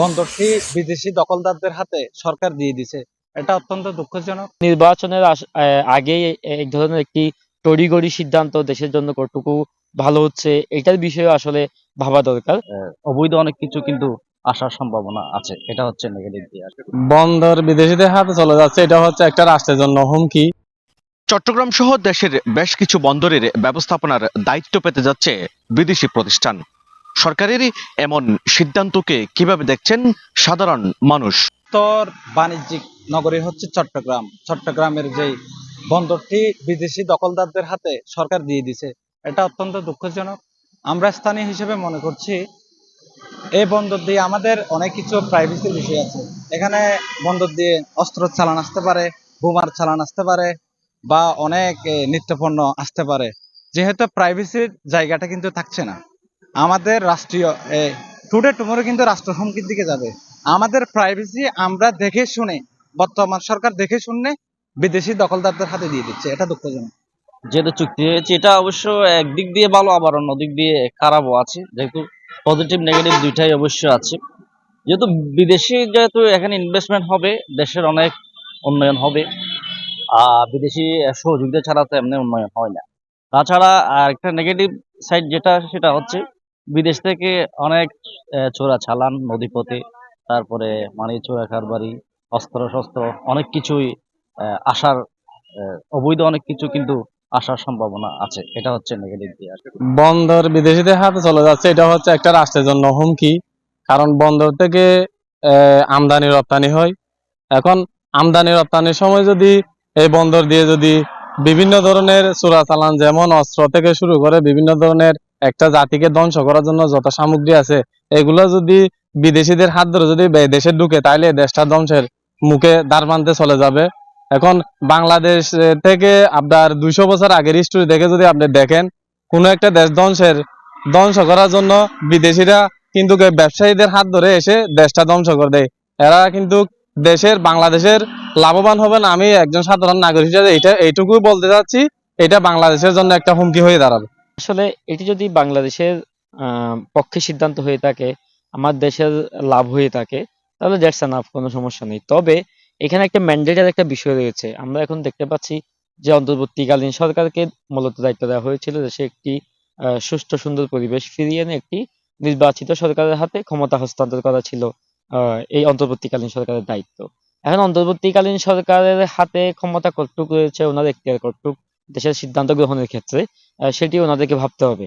বন্দরটি বিদেশি দখলদারদের হাতে সরকার দিয়ে দিছে। এটা অত্যন্ত দুঃখজনক। নির্বাচনের আগেই এই ধরনের একটি তড়িঘড়ি সিদ্ধান্ত দেশের জন্য কতটুকু ভালো হচ্ছে এটার বিষয়ে আসলে ভাবা দরকার। অবৈধ অনেক কিছু কিন্তু আসার সম্ভাবনা আছে। এটা হচ্ছে নেগেটিভ দিক। বন্দর বিদেশিদের হাতে চলে যাচ্ছে এটা হচ্ছে একটা রাষ্ট্রের জন্য হুমকি। চট্টগ্রাম সহ দেশের বেশ কিছু বন্দরের ব্যবস্থাপনার দায়িত্ব পেতে যাচ্ছে বিদেশি প্রতিষ্ঠান। সরকারেরই এমন সিদ্ধান্তকে কীভাবে দেখছেন সাধারণ মানুষ? উত্তর বাণিজ্যিক নগরী হচ্ছে চট্টগ্রাম। চট্টগ্রামের যেই বন্দরটি বিদেশি দখলদারদের হাতে সরকার দিয়ে দিছে, এটা অত্যন্ত দুঃখজনক। আমরা স্থানীয় হিসেবে মনে করছি, এই বন্দর দিয়ে আমাদের অনেক কিছু প্রাইভেসির বিষয় আছে। এখানে বন্দর দিয়ে অস্ত্র চালান আসতে পারে, বোমার চালান আসতে পারে, বা অনেক নিত্যপণ্য আসতে পারে। যেহেতু প্রাইভেসির জায়গাটা কিন্তু থাকছে না। আমাদের রাষ্ট্রীয় টুডে টুমোরো কিন্তু রাষ্ট্র হুমকির দিকে যাবে। আমাদের প্রাইভেসি আমরা দেখে শুনে, বর্তমান সরকার দেখে শুনে বিদেশি দখলদারদের হাতে দিয়ে দিচ্ছে। এটা দুঃখজনক। যেহেতু চুক্তি হয়েছে, এটা অবশ্য একদিক দিয়ে ভালো, আবার অন্য দিক দিয়ে খারাপও আছে। যেহেতু পজিটিভ নেগেটিভ দুইটাই অবশ্য আছে। যেহেতু বিদেশি যেহেতু এখানে ইনভেস্টমেন্ট হবে, দেশের অনেক উন্নয়ন হবে। আর বিদেশি সহযোগিতা ছাড়া তো এমনি উন্নয়ন হয় না। তাছাড়া আর একটা নেগেটিভ সাইড যেটা, সেটা হচ্ছে বিদেশ থেকে অনেক চোরা চালান, নদীপথে, তারপরে মানে চোরা কারবারি অস্ত্র শস্ত্র অনেক কিছুই আসার অবৈধ অনেক কিছু কিন্তু আসার সম্ভাবনা আছে। এটা হচ্ছে নেগেটিভ দিয়ে বন্দর বিদেশিদের হাতে চলে যাচ্ছে, এটা হচ্ছে একটা রাষ্ট্রের জন্য হুমকি। কারণ বন্দর থেকে আমদানি, রপ্তানি হয়। এখন আমদানি, রপ্তানির সময় যদি এই বন্দর দিয়ে যদি বিভিন্ন ধরনের চোরা চালান, যেমন অস্ত্র থেকে শুরু করে বিভিন্ন ধরনের একটা জাতিকে ধ্বংস করার জন্য যত সামগ্রী আছে, এগুলো যদি বিদেশিদের হাত ধরে যদি দেশে ঢুকে, তাইলে দেশটা ধ্বংসের মুখে দাঁড় বাঁধতে চলে যাবে। এখন বাংলাদেশ থেকে আপনার দুইশো বছর আগের হিস্টোরি দেখে যদি আপনি দেখেন, কোনো একটা দেশ ধ্বংসের, ধ্বংস করার জন্য বিদেশিরা কিন্তু ব্যবসায়ীদের হাত ধরে এসে দেশটা ধ্বংস করে দেয়। এরা কিন্তু দেশের, বাংলাদেশের লাভবান হবেন আমি একজন সাধারণ নাগরিক হিসেবে এটা এইটুকুই বলতে চাচ্ছি, এটা বাংলাদেশের জন্য একটা হুমকি হয়ে দাঁড়াবে। আসলে এটি যদি বাংলাদেশের পক্ষে সিদ্ধান্ত হয়ে থাকে আমার দেশের লাভ হয়ে থাকে তাহলে দ্যাটস এনাফ কোনো সমস্যা নেই। তবে এখানে একটা ম্যান্ডেটের একটা বিষয় রয়েছে। আমরা এখন দেখতে পাচ্ছি যে অন্তর্বর্তীকালীন সরকারকে মূলত দায়িত্ব দেওয়া হয়েছিল দেশে একটি আহ, সুষ্ঠু সুন্দর পরিবেশ ফিরিয়ে এনে একটি নির্বাচিত সরকারের হাতে ক্ষমতা হস্তান্তর করা ছিল এই অন্তর্বর্তীকালীন সরকারের দায়িত্ব। এখন অন্তর্বর্তীকালীন সরকারের হাতে ক্ষমতা কতটুকু রয়েছে ওনার এখতিয়ার কতটুক দেশের সিদ্ধান্ত গ্রহণের ক্ষেত্রে সেটি ওনাদেরকে ভাবতে হবে।